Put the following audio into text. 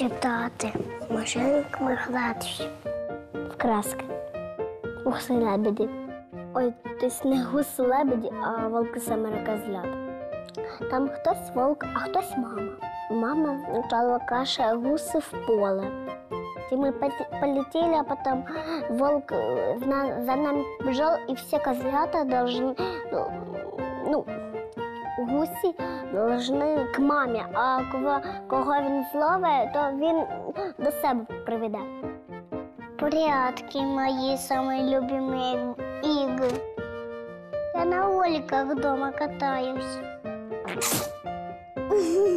Читати, машинками гратися. В краски. Гуси лебеді. Ой, тобто не гуси лебеді, а волки семеро козлят. Там хтось волк, а хтось мама. Мама сначала каша гуси в поле. И мы пот- полетели, а потом волк э, на- за нами бежал, и все козлята должны, ну, ну, гусі должны к мамі, а кого, кого він зловить, то він до себе приведе. Прятки мої самые любимые игры. Я на роликах дома катаюсь.